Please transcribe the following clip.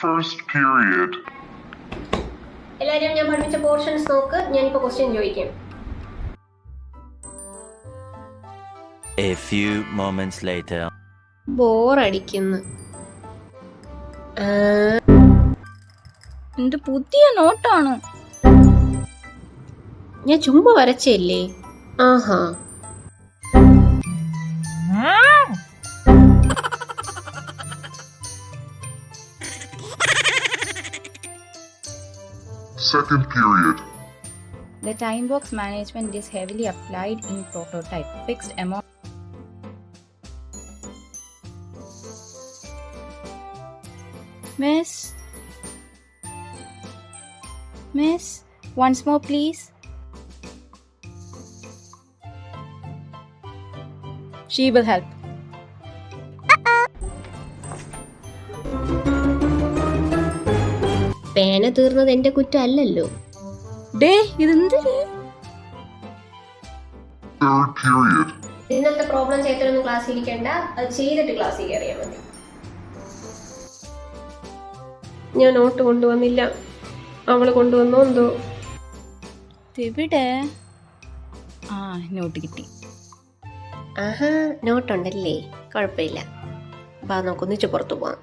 First period. എല്ലാവരും ഞാൻ പഠിപ്പിച്ച പോർഷൻസ് നോക്ക്. ഞാനിപ്പോൾ ക്വസ്റ്റ്യൻ ചോദിക്കാം. A few moments later. ബോറടിക്കുന്നു എന്റെ പുതിയ നോട്ടാണ്? ഞാൻ ചുമ്മാ വരച്ചല്ലേ ആഹാ. Second period. The time box management is heavily applied in prototype. Fixed amount. Miss? Miss? Once more, please. She will help. പേന തീർന്നത് എന്റെ കുറ്റം അല്ലല്ലോ. ഡേ ഇതെന്തിന് ഇന്നത്തെ പ്രോബ്ലം ചെയ്തിട്ടൊന്നും ക്ലാസ്സിൽ ഇരിക്കണ്ട. അത് ചെയ്തിട്ട് ക്ലാസ്സിൽ കയറിയാൽ മതി. ഞാൻ നോട്ട് കൊണ്ടുവന്നില്ല. അവൾ കൊണ്ടുവന്നോ എന്തോ? എവിടെ? ആ നോട്ട് കിട്ടി. ആഹാ നോട്ടുണ്ടല്ലേ കുഴപ്പമില്ല. വാ നമുക്ക് ഒന്നിച്ച് പുറത്തു പോവാം.